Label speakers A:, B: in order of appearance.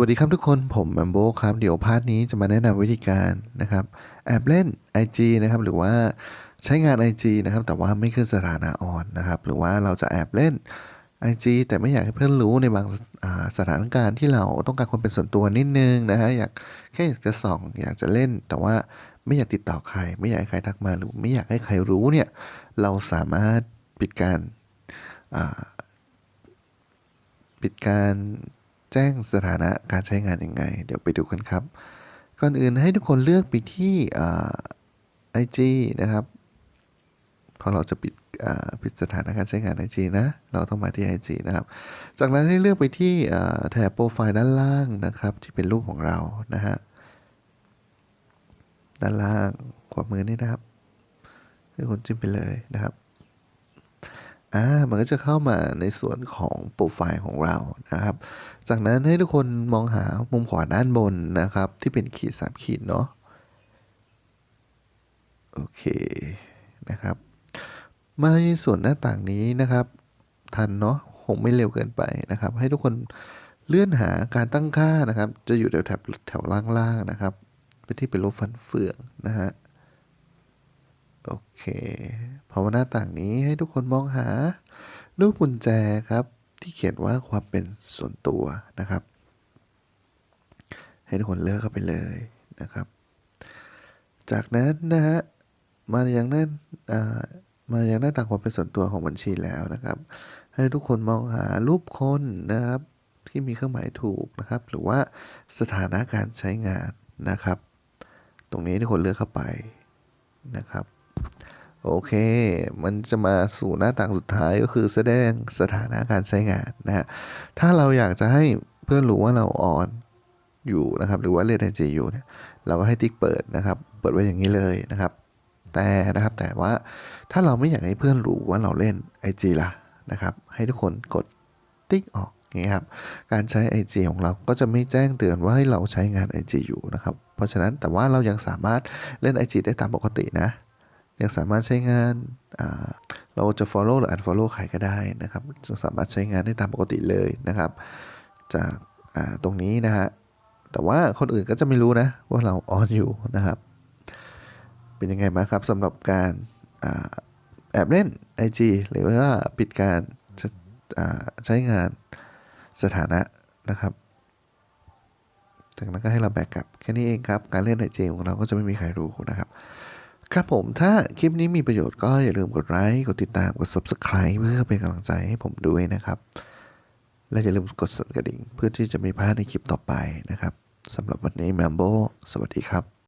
A: วัสดีครับทุกคนผมแมมโบครับเดี๋ยวพาร์ทนี้จะมาแนะนำวิธีการนะครับแอบเล่น IG นะครับหรือว่าใช้งาน IG นะครับแต่ว่าไม่ขึ้นสถานะออนนะครับหรือว่าเราจะแอบเล่น IG แต่ไม่อยากให้เพื่อนรู้ในบางาสถานการณ์ที่เราต้องการความเป็นส่วนตัวนิดนึงนะฮะอยากแค่อยากจะส่องอยากจะเล่น แต่ว่าไม่อยากติดต่อใคร ไม่อยากให้ใครทักมาหรือไม่อยากให้ใครรู้เนี่ยเราสามารถปิดการปิดการ แจ้งสถานะการใช้งานยังไง เดี๋ยวไปดูกันครับ ก่อนอื่นให้ทุกคนเลือกไปที่ไอจีนะครับพอเราจะปิดปิดสถานะการใช้งาน IG นะ เราต้องมาที่ IG นะครับ จากนั้นให้เลือกไปที่แถบโปรไฟล์ด้านล่างนะครับ ที่เป็นรูปของเรานะฮะด้านล่างขวามือนี่นะครับให้คนจิ้มไปเลยนะครับ อ่ามันก็จะเข้ามาในส่วนของโปรไฟล์ของเรานะครับ จากนั้นให้ทุกคนมองหามุมขวาด้านบนนะครับ ที่เป็นขีดสามขีดเนาะโอเคนะครับ มาในส่วนหน้าต่างนี้นะครับ ทันเนาะคงไม่เร็วเกินไปนะครับ ให้ทุกคนเลื่อนหาการตั้งค่านะครับ จะอยู่แถวแถบแถวล่างๆนะครับเป็นที่เป็นรูปฟันเฟืองนะฮะ โอเคพอมาหน้าต่างนี้ให้ทุกคนมองหารูปกุญแจครับ ที่เขียนว่าความเป็นส่วนตัวนะครับ ให้ทุกคนเลือกเข้าไปเลยนะครับ จากนั้นนะฮะมาอย่างนั้นอ่ามาอย่างหน้าต่างความเป็นส่วนตัวของบัญชีแล้วนะครับ ให้ทุกคนมองหารูปคนนะครับ ที่มีเครื่องหมายถูกนะครับ หรือว่าสถานะการใช้งานนะครับ ตรงนี้ทุกคนเลือกเข้าไปนะครับ โอเค มันจะมาสู่หน้าต่างสุดท้ายก็คือแสดงสถานะการใช้งานนะฮะ ถ้าเราอยากจะให้เพื่อนรู้ว่าเราออนอยู่นะครับ หรือว่าเล่นไอจีอยู่เนี่ย เราก็ให้ติ๊กเปิดนะครับ เปิดไว้อย่างนี้เลยนะครับ แต่นะครับ แต่ว่าถ้าเราไม่อยากให้เพื่อนรู้ว่าเราเล่น IG ล่ะนะครับ ให้ทุกคนกดติ๊กออกนี้ครับ การใช้ IG ของเราก็จะไม่แจ้งเตือนว่าให้เราใช้งาน IG อยู่นะครับ เพราะฉะนั้นแต่ว่าเรายังสามารถเล่น IG ได้ตามปกตินะ ยังสามารถใช้งานาเราจะ follow หรือ unfollow ใครก็ได้นะครับจะสามารถใช้งานได้ตามปกติเลยนะครับ จากาตรงนี้นะฮะแต่ว่าคนอื่นก็จะไม่รู้นะว่าเราออนอยู่นะครับ เป็นยังไงบ้าครับสำหรับการอาแอบเล่น IG หรือว่าปิดการใช้งานสถานะนะครับ จากนั้นก็ให้เราแบกกลับแค่นี้เองครับ การเล่น IG ของเราก็จะไม่มีใครรู้นะครับ ครับผมถ้าคลิปนี้มีประโยชน์ก็อย่าลืมกดไลค์กดติดตามกด subscribe เพื่อเป็นกำลังใจให้ผมด้วยนะครับ และอย่าลืมกดสั่นกระดิ่ง เพื่อที่จะไม่พลาดในคลิปต่อไปนะครับสำหรับวันนี้แมมโบสวัสดีครับ